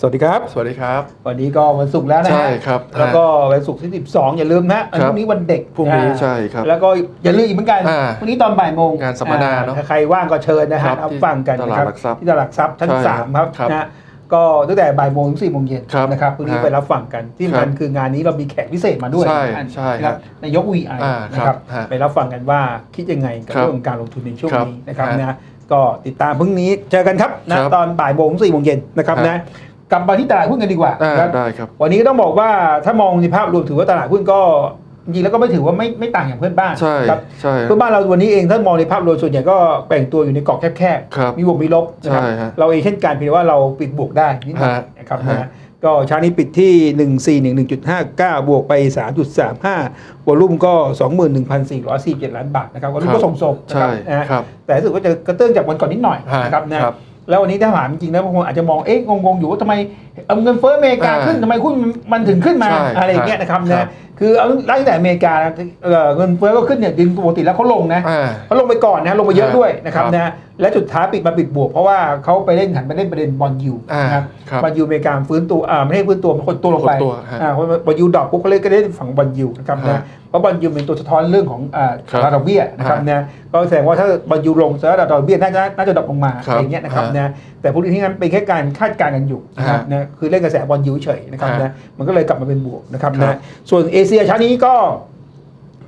สวัสดีครับ สวัสดีครับ วันนี้ก็วันศุกร์แล้วนะฮะใช่ครับแล้วก็วันศุกร์ที่ 12 อย่าลืมนะวันครับพรุ่งนี้วันเด็กพรุ่งนี้อ่าใช่ครับ แล้วก็อย่าลืมอีกเหมือนกันอ่าพรุ่งนี้ตอนบ่ายโมงงานสัมมนาเนอะอ่ถ้ใครว่างก็เชิญนะครัฮะบเอาฟังกันที่นะครับตลาดหลักทรัพย์ที่ตลาดหลักทรัพย์ชั้นใช่สามครับครับนะก็ตั้งแต่บ่ายโมงถึงสี่โมงเย็นครับนะครับพรุ่งนี้ฮะไปรับฟังกันที่ครับมันคืองานนี้เรามีแขกพิเศษมาด้วยใช่ท่านใช่นะครับนายก VI อ่านะคครัรับบฮะไปรับฟังกันว่าคิดยังไงกับครับเรื่องของการลงทุนในช่วงครับนี้นะครับฮะนะก็ติดตามพรุ่งนี้เจอกันครับนะครับตอนบ่ายโมงถึงสี่โมงเย็นนะครับฮะนะ กลับมาที่ตลาดหุ้นกันดีกว่าอ่านะครับได้ครับวันนี้ก็ต้องบอกว่าถ้ามองในภาพรวมถือว่าตลาดหุ้นก็จริงๆแล้วก็ไม่ถือว่าไม่ไม่ต่างอย่างเพื่อนบ้านใช่ครับใช่ เพื่อนบ้านเราวันนี้เองถ้ามองในภาพรวมส่วนใหญ่ก็แบ่งตัวอยู่ในกรอบแคบครับๆมีบวกมีลบนะครับใช่ฮะเราเองเช่นกันเพียงแต่ว่าเราปิดบวกได้นิดหน่อยฮะนะครับฮะนะก็เช้านี้ปิดที่ 1411.59 บวกไป 3.35วอลุ่มก็ 21,447 ล้านบาทนะครับวอลุ่มก็ทรงๆนะใช่ครับนะครับแต่รู้สึกว่าจะกระเตื้องจากวันก่อนนิดหน่อยฮะนะครับนะครับ แล้ววันนี้ถ้าถามจริงๆแล้วบางคนอาจจะมองเอ๊ะงงๆอยู่ว่าทำไมเอาเงินเฟ้ออเมริกาอ่าขึ้นทำไมหุ้นมันถึงขึ้นมาใช่อะไรอย่างเงี้ยนะครับครันะบ คือเอาตั้งแต่อเมริกานะเอ่อเงินเฟ้อก็ขึ้นเนี่ยจริงปกติแล้วเขาลงนะอ่า เขาลงไปก่อนนะลงไปเยอะครับด้วยนะครับครับนะและจุดท้ายปิดมาปิดบวก เพราะว่าเขาไปเล่นหันไปเล่นประเด็นบอลยูอ่านะครับครับบอลยูอเมริกาฟื้นตัวอ่าไม่ให้ฟื้นตัวมันคนตัวลงไปหดตัวฮะอ่าเพราะว่าบอลยูดรอปปุ๊บเขาเล่นก็เล่นฝั่งบอลยูนะครับนะฮะเพราะบอลยูเป็นตัวสะท้อนเรื่องของอ่าครับอัตราดอกเบี้ยนะครับฮะนะก็แสดงว่าถ้าบอลยูลงแสดงว่าอัตราดอกเบี้ยน่าจะน่าจะดรอปลงมาครับอะไรอย่างเงี้ยนะครับฮะนะแต่พวกที่นั้นเป็นแค่การคาดการณ์กันอยู่นะครับฮะนะคือเล่นกระแสบอลยูเฉยนะครับฮะนะมันก็เลยกลับมาเป็นบวกนะครับครันะบส่วนเอเชียเช้านี้ก็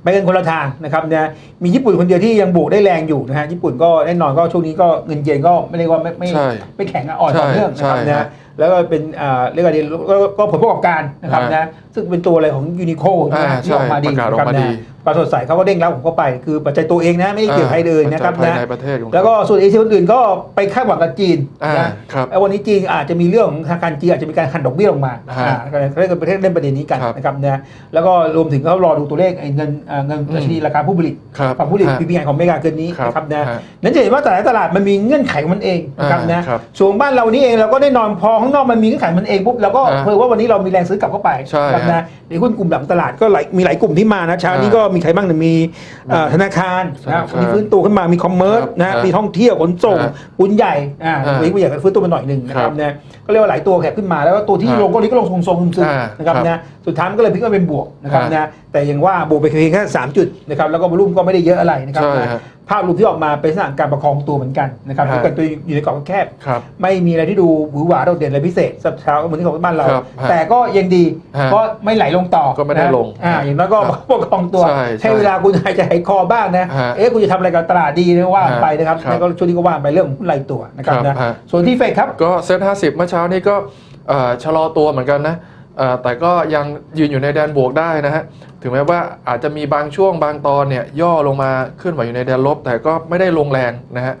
ไปกันคนละทางนะครับนะมีญี่ปุ่นคนเดียวที่ยังบวกได้แรงอยู่นะฮะญี่ปุ่นก็แน่นอนก็ช่วงนี้ก็เงินเยนก็ไม่เรียกว่าไม่ไม่ใช่ไม่แข็งอะอ่อนต่อเนื่องนะครับใช่นะฮะ แล้วก็เป็นอ่าเรียกว่าดีก็ก็ผลประกอบการนะครับฮะนะซึ่งเป็นตัวอะไรของยูนิโคอ่าที่ออกมาดีใช่ประกาศออกมานะดีปลาสดใสเขาก็เด้งรับผมเข้าไป คือปัจจัยตัวเองนะไม่ได้เกี่ยวกับใครเลยนะครับภายนะในประเทศของเขาแล้วก็ส่วนเอเชียอื่นๆก็ไปคาดหวังกับจีนอ่านะครับแล้ววันนี้จีนอาจจะมีเรื่องของธนาคารจีนอาจจะมีการขันดอกเบี้ยลงมาฮะอ่าก็เลยประเทศเล่นประเด็นนี้กันครับนะครับนะแล้วก็รวมถึงเขารอดูตัวเลขไอ้เงินอ่าเงินอืมดัชนีราคาผู้ผลิตครับฝั่งผู้ผลิตฮะ PPI ของอเมริกาเกินนี้ครับนะครับนะฮะนั้นจะเห็นว่าแต่ละตลาดมันมีเงื่อนไขของมันเองนะครับอ่านะครับส่วนบ้านเรานี่เองเราก็ได้นอนพอข้างนอกมันมีเงื่อนไขมันเองปุ๊บเราก็ฮะเพิ่ว่าวันนี้เรามีแรงซื้อกลับเข้าไปใช่นะครับฮะนะในหุ้นกลุ่มหลังตลาดก็หลายมีหลายกลุ่มที่มานะเช้านี้อ่าก็มีใครบ้างเนี่ยมีเอ่อธนาคารธนานะคารวันนี้ฟื้นตัวขึ้นมามีคอมเมอร์สครับนะฮะมีท่องเที่ยวขนส่งฮะปุนใหญ่อ่าอ่าวันนี้ก็อยากจะฟื้นตัวมาหน่อยหนึ่งนะคครัรับบนะก็เรียกว่าหลายตัวแขกขึ้นมาแล้วก็ตัวที่ฮะลงก็นี้ก็ลงทรงๆซึมอ่าๆนะครับครับนะสุดท้ายมันก็เลยพลิกมาเป็นบวกนะครับฮะนะแต่ยังว่าบวกไปเพียงแค่สามจุดนะครับแล้วก็วอลุ่มก็ไม่ได้เยอะอะไรนะครับใช่นะฮะ ภาพรวมที่ออกมาเป็นลักษณะการประคองตัวเหมือนกันนะครับฮะ ที่กันตัวอยู่ในกรอบแคบครับไม่มีอะไรที่ดูหวือหวาโดดเด่นอะไรพิเศษสัปเช้าเหมือนที่ของบ้านเรา ครับฮะแต่ก็ยังดีฮะก็ไม่ไหลลงต่อก็ไม่ได้นะลงอ่าอย่างน้อยก็ครับประคองตัวใช่ใช่เวลาคุณหายใจหายคอบ้างนะฮะเอ๊ะคุณจะทำอะไรกับตลาดดีนะว่าฮะไปนะครับครับแล้วก็ช่วงนี้ก็ว่าไปเรื่องของหุ้นรายตัวนะครับครับนะฮะ ส่วนที่เฟดครับ ก็เซ็ตห้าสิบเมื่อเช้านี้ก็เอ่อชะลอตัวเหมือนกันนะเอ่อ แต่ก็ยังยืนอยู่ในแดนบวกได้นะฮะ ถึงแม้ว่าอาจจะมีบางช่วงบางตอนเนี่ยย่อลงมาเคลื่อนไหวอยู่ในแดนลบ แต่ก็ไม่ได้ลงแรงนะฮะ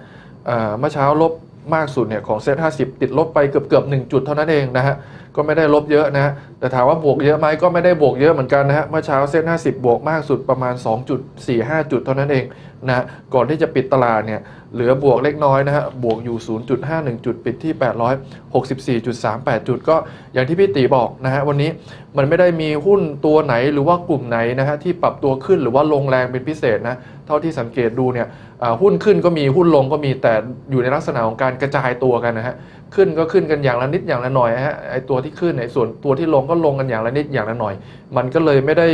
เมื่อเช้าลบมากสุดเนี่ยของเซ็ตห้าสิบติดลบไปเกือบเกือบหนึ่งจุดเท่านั้นเองนะฮะ ก็ไม่ได้ลบเยอะนะฮะ แต่ถามว่าบวกเยอะไหมก็ไม่ได้บวกเยอะเหมือนกันนะฮะ เมื่อเช้าเซ็ตห้าสิบบวกมากสุดประมาณ 2.45 จุดเท่านั้นเองนะ ก่อนที่จะปิดตลาดเนี่ยเหลือบวกเล็กน้อยนะฮะบวกอยู่ 0.51 จุดปิดที่ 864.38 จุดก็อย่างที่พี่ตีบอกนะฮะวันนี้มันไม่ได้มีหุ้นตัวไหนหรือว่ากลุ่มไหนนะฮะที่ปรับตัวขึ้นหรือว่าลงแรงเป็นพิเศษนะเท่าที่สังเกตดูเนี่ยหุ้นขึ้นก็มีหุ้นลงก็มีแต่อยู่ในลักษณะของการกระจายตัวกันนะฮะขึ้นก็ขึ้นกันอย่างละนิดอย่างละหน่อยฮะไอตัวที่ขึ้นไอส่วนตัวที่ลงก็ลงกันอย่างละนิดอย่างละหน่อย มันก็เลยไม่ได้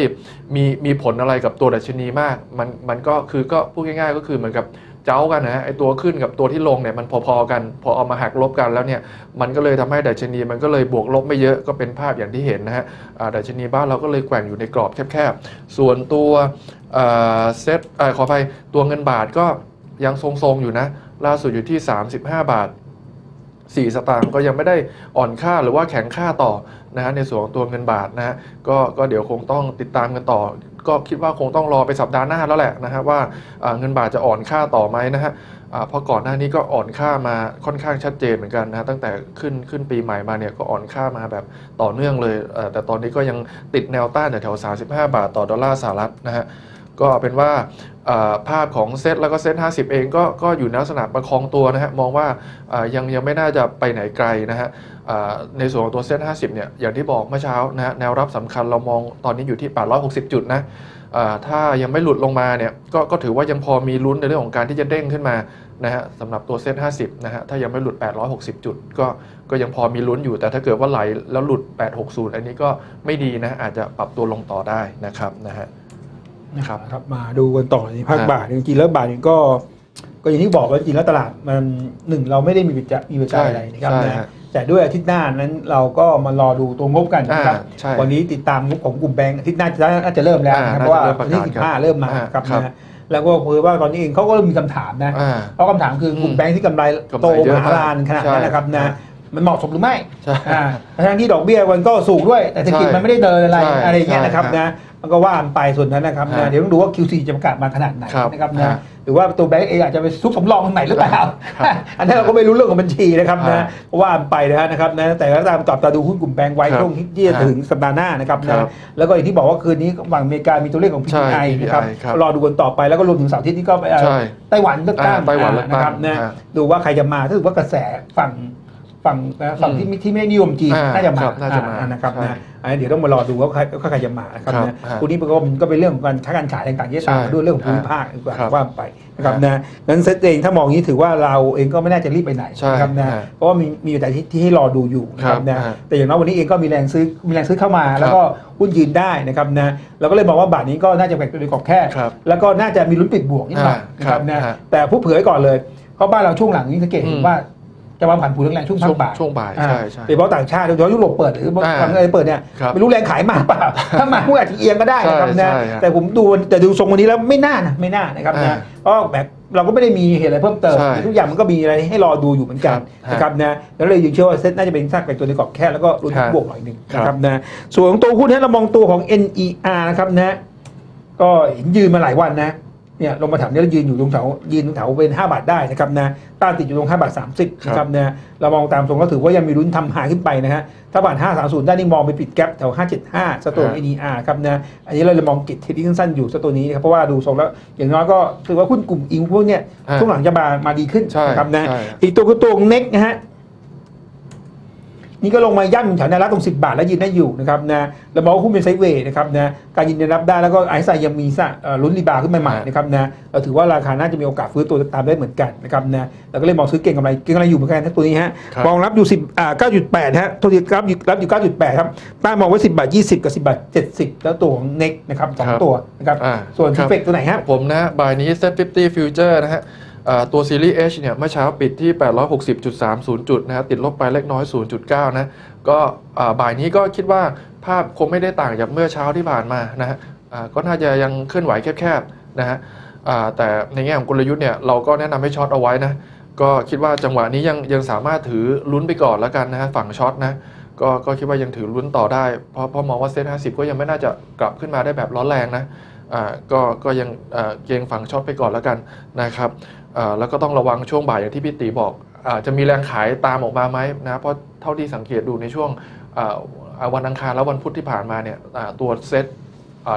มีมีผลอะไรกับตัวดัชนีมาก มันมันก็คือก็พูดง่ายๆ ก็คือเหมือนกับ เจ้ากันนะไอตัวขึ้นกับตัวที่ลงเนี่ยมันพอๆกัน พอเอามาหักลบกันแล้วเนี่ยมันก็เลยทำให้ดัชนีมันก็เลยบวกลบไม่เยอะก็เป็นภาพอย่างที่เห็นนะฮะดัชนีบ้านเราก็เลยแกว่งอยู่ในกรอบแคบๆ ส่วนตัวเซ็ตขออภัยตัวเงินบาทก็ยังทรงๆอยู่นะ ล่าสุดอยู่ที่ 35 บาท 4 สตางค์ก็ยังไม่ได้อ่อนค่าหรือว่าแข็งค่าต่อนะฮะในส่วนของตัวเงินบาทนะฮะก็ก็เดี๋ยวคงต้องติดตามกันต่อ ก็คิดว่าคงต้องรอไปสัปดาห์หน้าแล้วแหละนะฮะว่าอ่าเงินบาทจะอ่อนค่าต่อไหมนะฮะเพราะก่อนหน้านี้ก็อ่อนค่ามาค่อนข้างชัดเจนเหมือนกันนะตั้งแต่ขึ้นขึ้นปีใหม่มาเนี่ยก็อ่อนค่ามาแบบต่อเนื่องเลยแต่ตอนนี้ก็ยังติดแนวต้านแถวๆ35 บาทต่อดอลลาร์สหรัฐนะฮะ ก็เป็นว่าภาพของเซตแล้วก็เซต50 เองก็ก็อยู่ในลักษณะประคองตัวนะฮะมองว่ายังยังไม่น่าจะไปไหนไกลนะฮะในส่วนของตัวเซต50 เนี่ยอย่างที่บอกเมื่อเช้านะฮะแนวรับสำคัญเรามองตอนนี้อยู่ที่ 860 จุดนะถ้ายังไม่หลุดลงมาเนี่ยก็ก็ถือว่ายังพอมีลุ้นในเรื่องของการที่จะเด้งขึ้นมานะฮะสำหรับตัวเซ็ต50 นะฮะถ้ายังไม่หลุด 860 จุด ก็ก็ยังพอมีลุ้นอยู่ แต่ถ้าเกิดว่าไหลแล้วหลุด 860 อันนี้ก็ไม่ดีนะอาจจะปรับตัวลงต่อได้นะครับนะฮะ ครับครับมาดูกันต่อในภาคฮะบ่ายจริงๆแล้วบ่ายนี้ก็ก็อย่างที่บอกว่าจริงแล้วตลาดมันหนึ่งเราไม่ได้มีปัจจัยมีปัจจัยอะไรนะครับใช่นะฮะแต่ด้วยอาทิตย์หน้านั้นเราก็มารอดูตัวงบกันนะครับอ่าใช่วันนี้ติดตามงบของกลุ่มแบงก์อาทิตย์หน้าจะน่าจะเริ่มแล้วนะครับอ่าเพราะว่าน่าจะเริ่มประวันที่กาศสิบห้าเริ่มมาอ่าครับครับนะแล้วก็เผยว่าตอนนี้เองเขาก็เริ่มมีคำถามนะอ่าเพราะคำถามคือกลุ่มอืมแบงก์ที่กำไรกำไรโตเยมอะหาศาลขนาดนั้นนะครับใช่นะ มันเหมาะสมหรือไม่ใช่อ่าทั้งที่ดอกเบี้ยมันก็สูงด้วย แต่เศรษฐกิจใช่มันไม่ได้เดินอะไรใช่อะไรอย่างเงี้ยนะครับใช่นะมันก็ว่ากันไปส่วนนั้นนะครับฮะนะเดี๋ยวต้องดูว่า QC จะประกาศมาขนาดไหนครับนะครับฮะนะหรือว่าตัวแบงก์เองอาจจะไปซุกสำรองตรงไหนหรือเปล่า ครับอันนั้นเราก็ไม่รู้เรื่องของบัญชีนะครับฮะนะก็ว่ากันไปนะฮะนะครับนะแต่ก็ตามจับตาดูหุ้นกลุ่มแบงก์ไว้ครับช่วงที่จะฮะถึงสัปดาห์หน้านะครับครันะบแล้วก็อย่างที่บอกว่าคืนนี้ฝั่งอเมริกามีตัวเลขของ ใช่ PPI นะครับ PPI ครับรอดูกันต่อไปแล้วก็รวมถึงเสาร์อาทิตย์นี้ก็ไปเอ่อใช่ไต้หวันเลือกตั้งอ่าไต้หวันเลือกตั้งนะครับนะฮะ ดูว่าใครจะมาถ้าถือว่ากระแสฝั่ง ฝั่งนะฝั่งที่ไม่ที่ไม่นิยมจีนอ่าน่าจะมาครับน่าจะมาอ่นะครับใช่นะอันนี้เดี๋ยวต้องมารอดูว่าใครว่าใครจะมานะครับครับนะฮะพวกนี้มันก็มันก็เป็นเรื่องของการค้าการขายต่างๆที่ตามมาด้วยเรื่องของภูมิภาคดีกว่าครับว่าไปนะครับฮะนะนั้นเซตเองถ้ามองอย่างนี้ถือว่าเราเองก็ไม่น่าจะรีบไปไหนใช่นะครับนะฮะเพราะว่ามีมีแต่ที่ที่ให้รอดูอยู่นะครับครับนะฮะแต่อย่างน้อยวันนี้เองก็มีแรงซื้อมีแรงซื้อเข้ามา แล้วก็หุ้นยืนได้นะครับนะเราก็เลยมองว่าบาทนี้ก็น่าจะแข็งตัวในกรอบแคบครับแล้วก็น่าจะมีลุ้นปิดบวกนิดหน่อยอ่านะครับนะครับแต่ผู้เผยก่อนเลยเพราะบ้านเราช่วงหลังนี้สังเกตเห็อืนมว่า จะวางผันผูแรงๆช่วงช่ภาวคงบ่ายช่วงบ่ายอ่าใช่ใช่โดยเฉพาะต่างชาติโดยเฉพาะยุโรปเปิดหรืออ่าทางอะไรเปิดเนี่ยครับไม่รู้แรงขายมาเปล่าถ้ามาผู้อาจจะเอียงก็ได้นะครับใช่นะใช่ฮะแต่ผมดูแต่ดูทรงวันนี้แล้วไม่น่านะไม่น่านะครับอ่านะเพราะแบบเราก็ไม่ได้มีเหตุอะไรเพิ่มเติมใช่ทุกอย่างมันก็มีอะไรให้รอดูอยู่เหมือนกันครับนะครับนะแล้วเลยยังเชื่อว่าเซ็ตน่าจะเป็นซากเป็นตัวในกรอบแคบแล้วก็ลุ้นครับบวกหน่อยหนึ่งครับนะครับนะส่วนของตัวหุ้นให้เรามองตัวของ NER นะครับนะก็เห็นยืนมาหลายวันนะ เนี่ยลงมาแถวนี้แล้วยืนอยู่ตรงแถวยืนตรงแถวเป็น 5 บาทได้นะครับนะต้านติดอยู่ตรง5บาท30นะครับนะเรามองตามตรงก็ถือว่ายังมีลุ้นทำหายขึ้นไปนะฮะถ้าบาท530 ได้นี่มองไปปิดแกลบแถว 575สตัวครับ NER ครับนะอันนี้เราเลยมองเก็ตเทรดดิ้งสั้นๆอยู่สตัวนี้นะครับเพราะว่าดูทรงแล้วอย่างน้อยก็ถือว่าหุ้นกลุ่มอิงพวกเนี้ยอ่าช่วงหลังจะมามาดีขึ้นใช่นะครับนะใช่อีกตัวคือตัวเน็กนะฮะ นี่ก็ลงมาย่ำอยู่แถวแนวรับตรง 10 บาทแล้วยืนได้อยู่นะครับนะแล้วมองว่าหุ้นเป็นไซด์เวย์นะครับนะการยืนแนวรับได้แล้วก็ไอซ์ไซยังมีสะเอ่อลุ้นรีบาวด์ขึ้นมาใหม่อ่านนะครับนะเราถือว่าราคาน่าจะมีโอกาสฟื้นตัวตามได้เหมือนกันนะครับนะเราก็เลยมองซื้อเก่งกำไรเก่งกำไรอยู่เหมือนกันนะตัวนี้ฮะครับมองรับอยู่ 10อ่า9.8ฮะโทษทีครับอยู่รับอยู่ 9.8 ครับต้านมองไว้10 บาท 20 กับ 10 บาท 70 แล้วตัวของเน็กนะครับสองครับตัวนะครับอ่าส่วนคทีรับเฟกตัวไหนฮะผมนะบายนี้ Set 50 Future นะฮะอ่า ตัวซีรีส์ H เนี่ยเมื่อเช้าปิดที่ 860.30 จุดนะฮะติดลบไปเล็กน้อย 0.9 นะก็บ่ายนี้ก็คิดว่าภาพคงไม่ได้ต่างจากเมื่อเช้าที่ผ่านมานะฮะก็น่าจะยังเคลื่อนไหวแคบๆนะฮะแต่ในแง่ของกลยุทธ์เนี่ยเราก็แนะนำให้ช็อตเอาไว้นะก็คิดว่าจังหวะนี้ยังยังสามารถถือลุ้นไปก่อนแล้วกันนะฮะฝั่งช็อตนะก็ก็คิดว่ายังถือลุ้นต่อได้ เพราะเพราะมองว่าเซ็ต50ก็ยังไม่น่าจะกลับขึ้นมาได้แบบร้อนแรงนะอ่าก็ก็ยังเกงฝั่งช็อตไปก่อนแล้วกันนะครับ แล้วก็ต้องระวังช่วงบ่ายอย่างที่พี่ตีบอกอาจะมีแรงขายตามออกมาไหมนะเพราะเท่าที่สังเกตดูในช่วงวันอังคารและวันพุธที่ผ่านมาเนี่ยตัวเซ็ต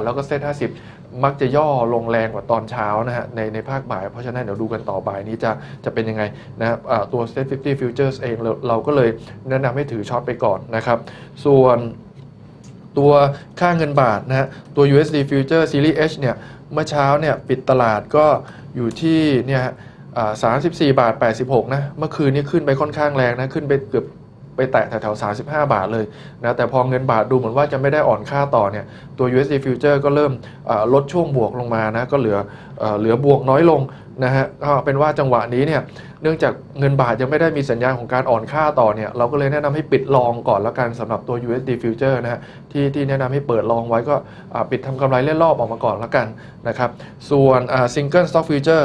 แล้วก็เซ็ต50 มักจะย่อลงแรงกว่าตอนเช้านะฮะในในภาคบ่าย เพราะฉะนั้นเดี๋ยวดูกันต่อบ่ายนี้จะจะเป็นยังไงนะครับอ่าตัว Set 50 Futures เองเราเราก็เลยแนะนำให้ถือช็อตไปก่อนนะครับ ส่วนตัวค่าเงินบาทนะฮะตัว USD Future Series H เนี่ยเมื่อเช้าเนี่ยปิดตลาดก็อยู่ที่เนี่ย ฮะอ่า34บาทแปดสิบหกนะ เมื่อคืนนี้ขึ้นไปค่อนข้างแรงนะ ขึ้นไปเกือบไปแตะแถวๆ35บาทเลยนะ แต่พอเงินบาทดูเหมือนว่าจะไม่ได้อ่อนค่าต่อเนี่ย ตัว USD Future ก็เริ่มลดช่วงบวกลงมานะ ก็เหลืออเหลือบวกน้อยลง นะฮะก็เป็นว่าจังหวะนี้เนี่ยเนื่องจากเงินบาทยังไม่ได้มีสัญญาณของการอ่อนค่าต่อเนี่ยเราก็เลยแนะนำให้ปิดลองก่อนแล้วกันสำหรับตัว USD Future นะฮะที่ที่แนะนำให้เปิดลองไว้ก็ปิดทำกำไรเล่นรอบออกมาก่อนแล้วกันนะครับส่วน Single Stock future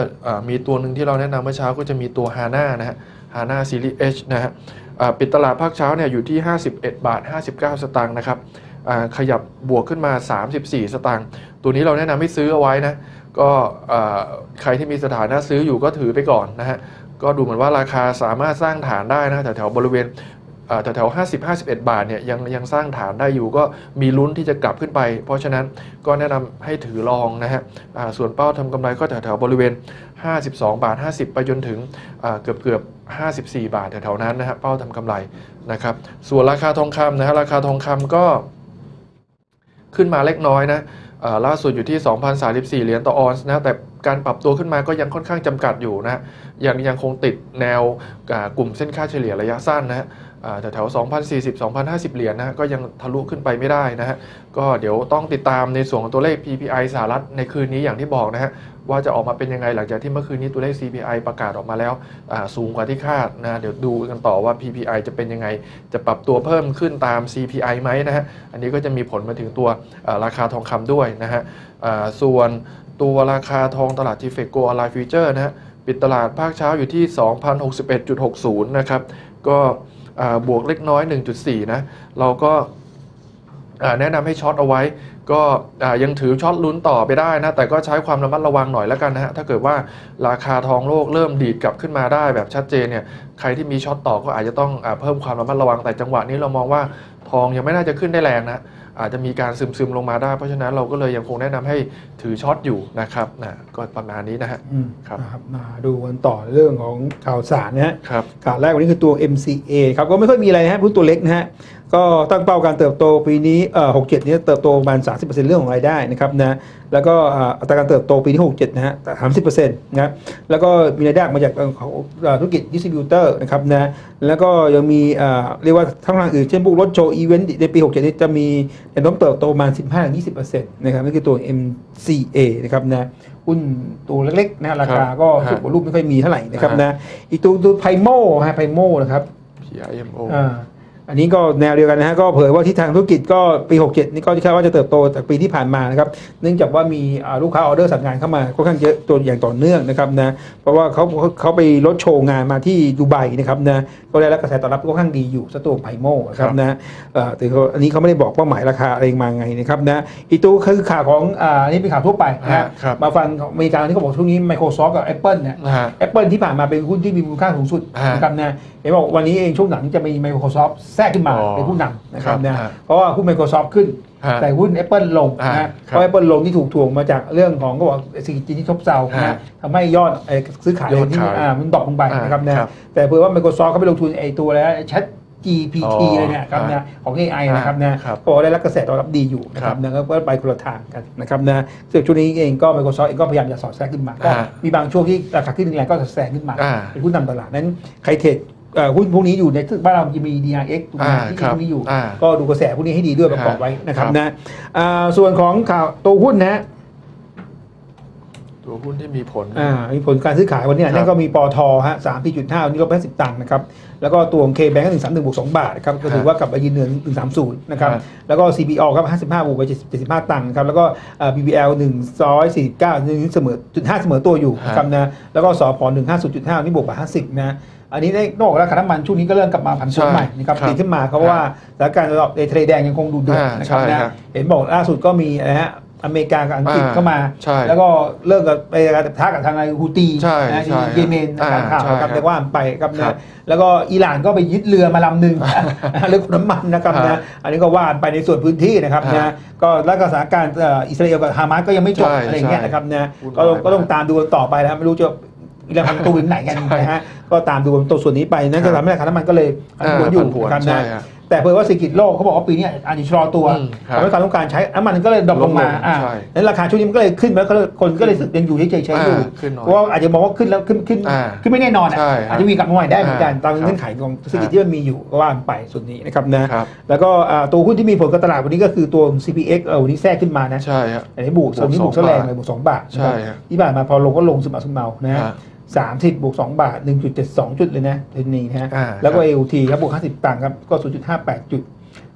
มีตัวหนึ่งที่เราแนะนำเมื่อเช้าก็จะมีตัว HANA นะฮะ HANA Series H นะฮะปิดตลาดภาคเช้าเนี่ยอยู่ที่ 51 บาท 59 สตางค์นะครับขยับบวกขึ้นมา 34 สตางค์ตัวนี้เราแนะนำให้ซื้อเอาไว้นะ ก็ใครที่มีสถานะซื้ออยู่ก็ถือไปก่อนนะฮะก็ดูเหมือนว่าราคาสามารถสร้างฐานได้นะแถวๆบริเวณเอ่อแถวๆ50 51 บาทเนี่ยยังยังสร้างฐานได้อยู่ก็มีลุ้นที่จะกลับขึ้นไป เพราะฉะนั้นก็แนะนำให้ถือลองนะฮะส่วนเป้าทำกำไรก็แถวๆบริเวณ 52 บาท 50 ไปจนถึงเกือบเกือบ54 บาทแถวๆนั้นนะฮะเป้าทำกำไรนะครับส่วนราคาทองคำนะฮะราคาทองคำก็ขึ้นมาเล็กน้อยนะ ล่าสุดอยู่ที่ 2,034 เหรียญต่อออนซ์นะแต่การปรับตัวขึ้นมาก็ยังค่อนข้างจำกัดอยู่นะยังยังคงติดแนวกลุ่มเส้นค่าเฉลี่ยระยะสั้นนะฮะ แถวๆ2,040 2,050 เหรียญนะฮะก็ยังทะลุขึ้นไปไม่ได้นะฮะก็เดี๋ยวต้องติดตามในส่วนของตัวเลข PPI สหรัฐในคืนนี้อย่างที่บอกนะฮะว่าจะออกมาเป็นยังไงหลังจากที่เมื่อคืนนี้ตัวเลข CPI ประกาศออกมาแล้วสูงกว่าที่คาดนะเดี๋ยวดูกันต่อว่า PPI จะเป็นยังไง จะปรับตัวเพิ่มขึ้นตาม CPI ไหมนะฮะอันนี้ก็จะมีผลมาถึงตัวราคาทองคำด้วยนะฮะส่วนตัวราคาทองตลาดทีเฟกโกออนไลน์ฟิวเจอร์นะฮะปิดตลาดภาคเช้าอยู่ที่ 2,061.60 นะครับก็ บวกเล็กน้อย 1.4 นะ เราก็แนะนำให้ช็อตเอาไว้ ก็ยังถือช็อตลุ้นต่อไปได้นะ แต่ก็ใช้ความระมัดระวังหน่อยแล้วกันนะฮะ ถ้าเกิดว่าราคาทองโลกเริ่มดีดกลับขึ้นมาได้แบบชัดเจนเนี่ย ใครที่มีช็อตต่อก็อาจจะต้องอเพิ่มความระมัดระวัง แต่จังหวะนี้เรามองว่าทองยังไม่น่าจะขึ้นได้แรงนะ อาจจะมีการซึมซึมๆลงมาได้ เพราะฉะนั้นเราก็เลยยังคงแนะนำให้ถือช็อตอยู่นะครับนะก็ประมาณนี้นะฮะอืมครับนะครับมาดูกันต่อเรื่องของข่าวสารนะฮะครับข่าวแรกวันนี้คือตัว MCA ครับก็ไม่ค่อยมีอะไรนะฮะหุ้นตัวเล็กนะฮะ ก็ตั้งเป้าการเติบโตปีนี้เอ่อ67นี้เติบโตประมาณ 30%เรื่องของรายได้นะครับนะแล้วก็อ่าอัตราการเติบโตปีที่ 67 นะฮะ30%นะแล้วก็มีรายได้มาจากเรื่องของเอ่อธุรกิจดิสติบิวเตอร์นะครับนะแล้วก็ยังมีอ่าเรียกว่าทั้งทางอื่น เช่นพวกรถโชว์อีเวนต์ในปี 67 นี้จะมีแนวโน้มเติบโตประมาณ 15-20%นะครับนั่นคือตัว MCA นะครับนะหุ้นตัวเล็กๆนะราคาก็ครับสุขรูปไม่ค่อยมีเท่าไหร่นะครับอ่านะอีกตัวตัวไพโมฮะไพโมนะครับ PIMO อ่าอันนี้ก็แนวเดียวกันนะฮะก็เผยว่าที่ทางธุรกิจก็ปี 67 นี่ก็คาดว่าจะเติบโตจากปีที่ผ่านมานะครับเนื่องจากว่ามีอ่าลูกค้าออเดอร์สั่งงานเข้ามาค่อนข้างเยอะตัวอย่างต่อเนื่องนะครับนะเพราะว่าเขาเขาเขาไปรถโชว์งานมาที่ดูไบนะครับนะก็ได้รับกระแสตอบรับค่อนข้างดีอยู่สตัวไพโมนะครับนะเอ่อแต่เขาอันนี้เขาไม่ได้บอกเป้าหมายราคาอะไรมาไงนะครับนะอีกตัวคือข่าวของอ่าอันนี้เป็นข่าวทั่วไปนะฮะครับมาฟังของอเมริกาที่เขาบอกช่วงนี้ Microsoft กับ Apple เนี่ยนะฮะ Apple ที่ผ่านมาเป็นหุ้นที่มีมูลค่าสูงสุดฮะนะครับนะ เห็นบอกวันนี้เองช่วงหลังจะมี Microsoft แทรกขึ้นมาอ๋อเป็นผู้นำนะครับครับนะฮะเพราะว่าหุ้น Microsoft ขึ้นฮะแต่หุ้น Apple ลงอ่านะคเพรับราะ Apple ลงที่ถูกถ่วงมาจากเรื่องของก็บอกเศรษฐกิจที่ทบเซาฮะนะทำให้ยอดเอ่อซื้อขายยอดที่ขายอ่ามันดรอปลงไปอ่านนะครับนะครับแต่เผื่อว่า Microsoft เขาไปลงทุนไอ้ตัวแล้ว Chat GPT อ๋อเลยเนี่ยครับฮะนะของ AI นะครับนะครับก็ได้รับกระแสตอบรับดีอยู่นะครับครับนะก็ไปคนละทางกันนะครับนะซึ่งช่วงนี้เองก็ Microsoft เองก็พยายามจะสอดแทรกขึ้นมาก็ฮะมีบางช่วงที่ราคาขึ้นแรงๆก็จะแซงขึ้นมาอ่าเป็นหุ้นนำตลาดนั้นใครเทรดเอ่อ หุ้นพวกนี้อยู่ในซึ่งบ้านเราจะมี DRX ถูกไหมอ่าที่ครับพวกนี้อยู่อ่าก็ดูกระแสพวกนี้ให้ดีด้วยประกอบไว้นะครับครับนะอ่าส่วนของข่าวตัวหุ้นนะตัวหุ้นที่มีผล อ่า มีผลการซื้อขายวันนี้ครับนั่นก็มีปอทฮะสามจุดห้าวันนี้ลบไปสิบตังค์นะครับ แล้วก็ตัวของเคแบงก์หนึ่งสามหนึ่งบวกสองบาทนะครับ ก็ถือว่ากลับมายืนเหนือหนึ่งสามศูนย์นะครับครับแล้วก็ CPO ครับห้าสิบห้าบวกไปเจ็ดสิบห้าตังค์นะครับ แล้วก็อ่า BBL หนึ่งร้อยสี่เก้านี่เสมอจุดห้าเสมอตัวอยู่นะครับนะ แล้วก็สพหนึ่งห้าศูนย์จุดห้านี่บวกไปห้าสิบนะ อันนี้ได้นอกจากราคาน้ำมันช่วงนี้ก็เริ่มกลับมาผันผวนใหม่นะครับครับตีขึ้นมาเพราะว่าสถานการณ์ระดับในทะเลแดงยังคงดูเดือดอ่านะครับใช่นะครับเห็นบอกล่าสุดก็มีอะไรฮะอเมริกากับอังกฤษอ่าเข้ามาใช่แล้วก็เลิกกับไปการท้ากับทางไอฮูตีใช่นะใช่ที่เยเมนนะครับอ่าข่าวใช่ครับครับแต่ว่าไปครับครันะบแล้วก็อิหร่านก็ไปยึดเรือมาลำหนึ่งเรื่องน้ำมันนะครับครันะบอันนี้ก็ว่าไปในส่วนพื้นที่นะครับครันะบก็แล้วก็สถานการณ์เอ่ออิสราเอลกับฮามาสก็ยังไม่จบใช่อะไรอย่างเงี้ยใช่นะครับนะวุ่นก็ต้องวายก็ต้องมากตามดูกันต่อไปนะครับไม่รู้จะอิห ร่านทำตัวถึงไหนกันใช่นะฮะก็ตามดูตัวส่วนนี้ไปนั่นจะทำให้ราคาน้ำมันก็เลยผันผวนอยู่ผันผวนนะครับใช่นะครับแต่เผื่อว่าเศรษฐกิจโลกเขาบอกว่าปีนี้อาจจะชะลอตัวอืมครับทำให้ความต้องการใช้น้ำมันก็เลยดรอปลงมาลดลงอ่าใช่นั้นราคาช่วงนี้มันก็เลยขึ้นแล้วก็เลยคนก็เลยรู้สึกยังอยู่เฉยๆอยู่อ่าขึ้นน้อยเพราะว่าอาจจะมองว่าขึ้นแล้วขึ้นขึ้นอ่าขึ้นไม่แน่นอนอะใช่ครับอาจจะมีกลับมาใหม่ได้เหมือนกันอ่าตามครับเงื่อนไขของเศรษฐกิจที่มันมีอยู่ก็ว่าไปส่วนนี้นะครับนะครับแล้วก็อ่าตัวหุ้นที่มีผลกับตลาดวันนี้ก็คือตัว CPX เออวันนี้แทรกขึ้นมานะใช่ฮะอันนี้บุกบวกส่วนนี้บุกสองแสลงบาทเลยบุกสองบาทใช่นะครับฮะที่ผ่านมาพอลงก็ลงสมัครสมเนานะ ฮะฮะสามสิบบวกสองบาทหนึ่งจุดเจ็ดสองจุดเลยนะเทนนี้นะฮะ อ่าแล้วก็ครับ AOT ครับบวกห้าสิบตังค์ครับก็ศูนย์จุดห้าแปดจุด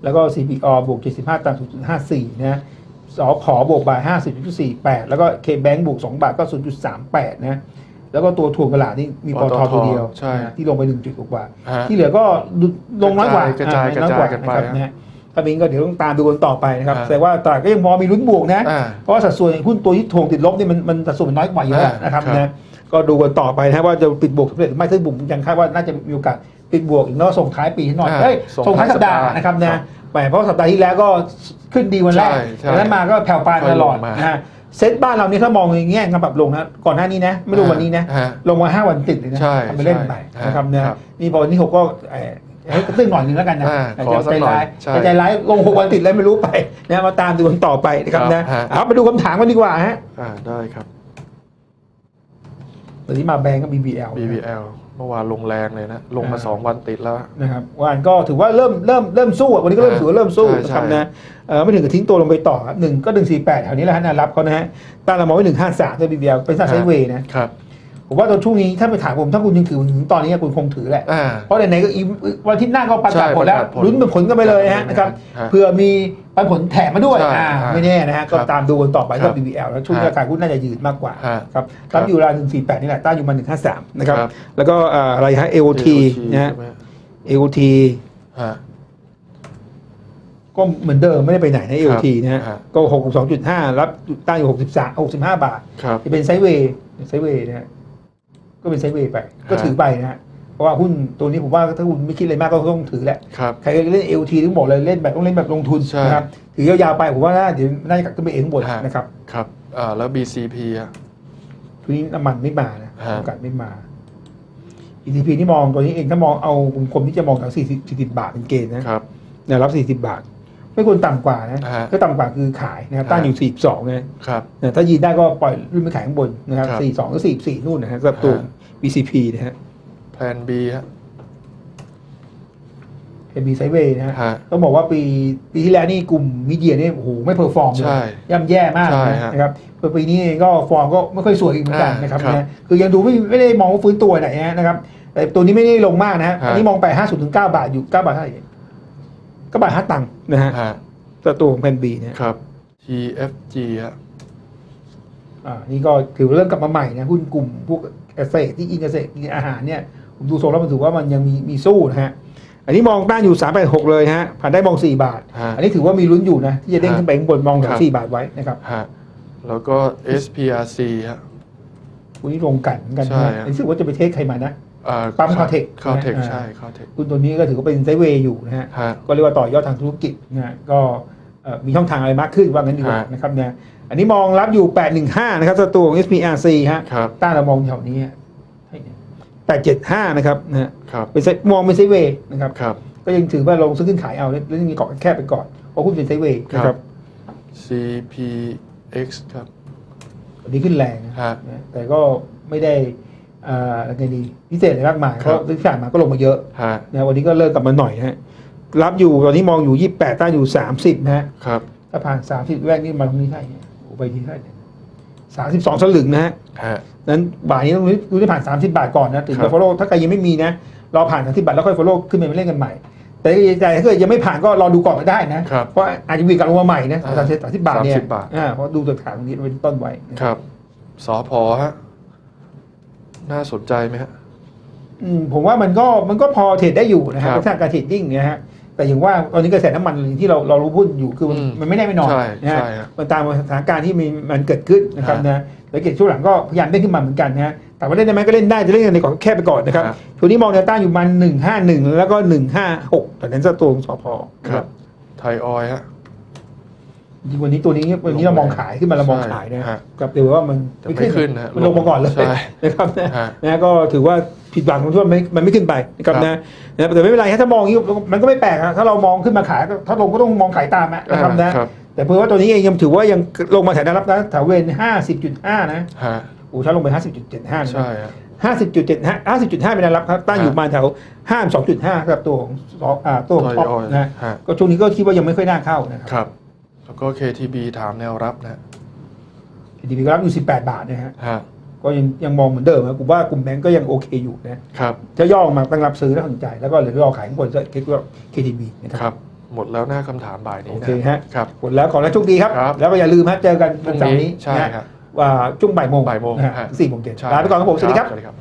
แล้วก็ CPO บวกเจ็ดสิบห้าตังค์ศูนย์จุดห้าสี่นะสอขอบวกบาทห้าสิบจุดสี่แปดแล้วก็ K-Bank บวกสองบาทก็ศูนย์จุดสามแปดนะ แล้วก็ตัวถ่วงตลาดนี่มีปตทตัวเดียวใช่นะที่ลงไปหนึ่งจุดกว่า ฮะที่เหลือก็ลงน้อยกว่ากระจายอ่กระจายน้อกว่ากันไปนะครับนะฮะถ้ามีก็เดี๋ยวต้องตามดูกันต่อไปนะครับฮะแต่ว่าตลาดก็ยังพอมีลุ้นบวกนะ อ่า เพราะว่าสัดส่วนหุ้นตัวที่ถ่วงติดลบเนี่ยมันมันสัดส่วนมันน้อยกว่าเยอะอ่านะครับครับ นะ ก็ดูกันต่อไปนะครับว่าจะปิดบวกสำเร็จหรือไม่ซึ่งบุ๋มยังคาดว่าน่าจะมีโอกาสปิดบวกอีกเนาะส่งท้ายปีให้หน่อยอ่าเอ้ยส่ส่งงท้าท้ายยสัปดาห์สัปดาห์นะครับครันะบแหมเพราะสัปดาห์ที่แล้วก็ขึ้นดีวันแรกใช่ใช่จากนั้นมาก็แผ่วปลายมาตลอดค่อยลงมานะฮะเซ็ตบ้านเรานี่ถ้ามองอย่างเงี้ยการปรับลงนะก่อนหน้านี้นะ ไม่รู้วันนี้นะฮะลงมาห้าวันติดเลยนะใช่ทำไปเล่นไปใช่นะครับคนะรับนี่พอวันที่หกก็เอ่อให้กระตึ้งหน่อยหนึงแล้วกันนะอ่าแต่ขอจะสักใจหน่อยร้ายใช่จะใจร้ายลงหกวันติดแล้วไม่รู้ไปนะมาตามดูกันต่อไปนะครับครับนะฮะเอามาดูคำถามกันดีกว่าฮะอ่าได้ครับ ตอนนี้มาแบงก์กับ BBL นะ BBL เมื่อวานลงแรงเลยนะ ลงมาอ่าสองวันติดแล้วนะครับวันก็ถือว่าเริ่มเริ่มเริ่มสู้อะวันนี้ก็เริ่มอ่าถือว่าเริ่มสู้ใช่นะครับใช่นะเออไม่ถึงกับทิ้งตัวลงไปต่อครับหนึ่งก็หนึ่งสี่แปดแถวนี้แหละฮะแนวรับเขานะฮะตั้งเรามองไว้หนึ่งห้าสามตัว BBL เป็นซาไซด์เวย์นะครับ ผมว่าตอนช่วงนี้ถ้าไปถามผมถ้าคุณยังถือถึงตอนนี้คุณคงถือแหละ อ่า เพราะไหนๆก็อีวันอาที่หน้าก็ประใช่กาศผลแล้วประกาศผลลุ้นเป็นผลกันไปเลยฮะนะครับฮะเผื่อมีปันผลแถมมาด้วยใช่อ่าฮะไม่แน่นะฮะก็ครับตามดูกันต่อไปครักับบ BBL แล้วช่วงฮะราคาหุ้นน่าจะยืนมากกว่าฮะครับครัรับบอยู่ราวหนึ่งสี่แปดนี่แหละต้านอยู่มาหนึ่งห้าสามนะครับครับ แล้วก็เอ่ออะไรฮะ AOT นะฮะ ใช่ไหม AOT ฮะ ก็เหมือนเดิมไม่ได้ไปไหนนะ AOT นะฮะฮะ ก็หกสองจุดห้ารับต้านอยู่หกสิบสามหกสิบห้าบาท ครับ จะเป็นไซด์เวย์ไซด์เวย์นะฮะ ก็เป็นไซด์เวย์ไปก็ฮะถือไปนะฮะเพราะว่าหุ้นตัวนี้ผมว่าถ้าคุณไม่คิดอะไรมากก็ต้องถือแหละครับใครเล่น LT ต้องบอกเลยเล่นแบบต้องเล่นแบบลงทุนใช่นะครับถือยาวๆไปผมว่าน่าเดี๋ยวน่าจะกลับขึ้นไปเองข้างบนฮะนะครับครับอ่าแล้ว BCP อะทีนี้น้ำมันไม่มานะฮะโอกาสไม่มา ETP นี่มองตัวนี้เองถ้ามองเอากลมๆที่จะมองแถว40 40บาทเป็นเกณฑ์นะครับแนวรับ 40 บาท ไม่ควรต่ำกว่านะฮะถ้าต่ำกว่าคือขายนะครับฮะต้านอยู่ 42นะครับเนี่ยถ้ายืนได้ก็ปล่อยรุ่นไปขายข้างบนนะครับครับ42หรือ44 นู่นนะฮะสำหรับตัวฮะ BCP นะฮะ Plan B ฮะเป็น B ไซเวย์นะฮะฮะต้องบอกว่าปีปีที่แล้วนี่กลุ่มมีเดียนี่โอ้โหไม่เพอร์ฟอร์มเลใช่ยย่ำแย่มากใช่นะฮะนะครับปีนี้เองก็ฟอร์มก็ไม่ค่อยสวยอีกเหมือนกันอ่านนะครับครับนะคือยังดูไม่ไม่ได้มองว่าฟื้นตัวไหนนะนะครับแต่ตัวนี้ไม่ได้ลงมากนะฮะฮะ อันนี้มองไปห้าสิบถึงเก้าบาทอยู่เก้าบาทเท่าไหร่เก็บาทห้าตังค์นะฮะฮะตัวตัวของแพนบีเนี่ย ครับ TFG ฮะ อ่านี่ก็ถือว่าเริ่มกลับมาใหม่นะหุ้นกลุ่มพวก เกษตรที่อินเกษตรอินอาหารเนี่ยผมดูโซนแล้วมันถือว่ามันยังมีมีสู้นะฮะอันนี้มองต้านอยู่3 8 6เลยฮะผ่านได้มอง 4 บาทฮะอันนี้ถือว่ามีลุ้นอยู่นะ ที่จะเด้งฮะขึ้นไปข้างบนมองแถครัวบ4บาทไว้นะครับฮะแล้วก็ SPRC ฮะวันนี้ลงกันเหมือนกันใช่นะฮะรู้สึกว่าจะไปเทคใครมานะอ่าปั๊ม Caltech คาเทคอ่าใช่คาเทคหุ้นตัวนี้ก็ถือว่าเป็นไซด์เวย์อยู่นะฮะฮะก็เรียกว่าต่อยอดทางธุรกิจนะฮะก็เอ่อ มีช่องทางอะไรมากขึ้นว่างั้นดีกว่าฮะนะครับเนี่ยอันนี้มองรับอยู่ 815 นะครับสตัวของ SPRC ฮะครับต้านเรามองแถวนี้ฮะ875นะครับนะฮะครับเป็นไซด์มองเป็นไซด์เวย์นะครับครับ ก็ยังถือว่าลงซื้อขึ้นขายเอาแล้วแล้วยังมีเกาะแคบไปก่อนเพราะหุ้นเป็นไซด์เวย์นะคครัรับบ CPX ครับอันนี้ขึ้นแรงนะฮะนะแต่ก็ไม่ได้อ่าอะไรดีพิเศษอะไรมากมายคเพรับราะที่ผ่านมาก็ลงมาเยอะฮะนะวันนี้ก็เริ่มกลับมาหน่อยนะฮะ รับอยู่ตอนนี้มองอยู่28ต้านอยู่30นะฮะครับ ถ้าผ่าน30แรกนี่มาตรงนี้ได้เนี่ยโอ้ไปที่ได้เนี่ย32สลึงนะฮะฮะนั้นบ่ายนี้ต้องดูที่ผ่าน30บาทก่อนนะถึงครัจะบ follow ถ้าใครยังไม่มีนะรอผ่าน30บาทแล้วค่อย follow ขึ้นไปเล่นกันใหม่ แต่แต่ถ้าเกิดยังไม่ผ่านก็รอดูก่อนก็ได้นะครับเพราะอาจจะมีการลงมาใหม่นะอ่าสามสิบสามสิบบาทเนี่ย30บาทอ่าเพราะดูตัวฐานตรงนี้เป็นต้นไว้นะครับสอพอฮะน่าสนใจไหมฮะอืมผมว่ามันก็มันก็พอเทรดได้อยู่นะคครัรับบลักษณะการเทรดดิ้งเนี่ยฮะ แต่อย่างว่าตอนนี้กระแสน้ำมันที่เราเรารู้พูดอยู่คือมันอืมมันไม่แน่ไม่นอนใช่นะฮะใช่ฮะมันตามสถานการณ์ที่มีมันเกิดขึ้นนะครับฮะนะแล้วเกิดช่วงหลังก็พยายามเด้งขึ้นมาเหมือนกันนะฮะแต่ว่าเล่นได้ไหมก็เล่นได้จะเล่นกันในกรอบแคบไปก่อนนะครับฮะ ช่วงนี้มองแนวต้านอยู่มันหนึ่งห้าหนึ่งแล้วก็หนึ่งห้าหกแต่นั้นจะตัวของสพนะคครัรับบไทยออยล์ฮะ จริงๆวันนี้ตัวนี้วันนี้เรามองขายขึ้นมาเรามองขายนะใช่ฮะกับเดี๋ยวว่ามันแต่ไม่ขึ้นนะมันลงมาก่อนเลยใช่นะครับนะฮะนะก็ถือว่าผิดหวังตรงที่ว่ามันไม่มันไม่ขึ้นไปนะครับครับนะนะแต่ไม่เป็นไรถ้ามองอย่างนี้มันก็ไม่แปลกนะถ้าเรามองขึ้นมาขายก็ถ้าลงก็ต้องมองขายตามนะครับนะครับแต่เพื่อว่าตัวนี้เองยังถือว่ายังลงมาแถวแนวรับนะแถวเวนห้าสิบจุดห้านะฮะโอ้ช้าลงไปห้าสิบจุดเจ็ดห้าใช่ฮะห้าสิบจุดเจ็ดห้าห้าสิบจุดห้าเป็นแนวรับครับตั้งอยู่ฮะประมาณแถวห้าสองจุดห้าครับตัวของสองอ่าตัวของไทยท็อปออยล์นะฮะก็ช่วงนี้ก็คิดว่ายังไม่ค่อยน่าเข้านะครับครับ แล้วก็ KTB ถามแนวรับนะดีบีก็รับอยู่สิบแปดบาทนะฮะ ฮะก็ยังยังมองเหมือนเดิมนะผมว่ากลุ่มแบงก์ก็ยังโอเคอยู่นะครับถ้าย่อลงมาตั้งรับซื้อแล้วสนใจ แล้วก็เหลือรอขายข้างบนจะคิดว่า KTB นะคครับ รับ หมดแล้วหน้าคำถามบ่ายนี้โอนะเคฮะ ครับ หมดแล้วขอให้โชคดีครับ ครับ แล้วก็อย่าลืมฮะเจอกันพรุ่วันงเสาร์นี้นี้ใช่นะครับ ว่าช่วงบ่ายโมงบ่ายโมงนะฮะฮะ สี่โมงเย็นใช่ลาไปก่อนครับผมสวัสดีครับ สวัสดีครับ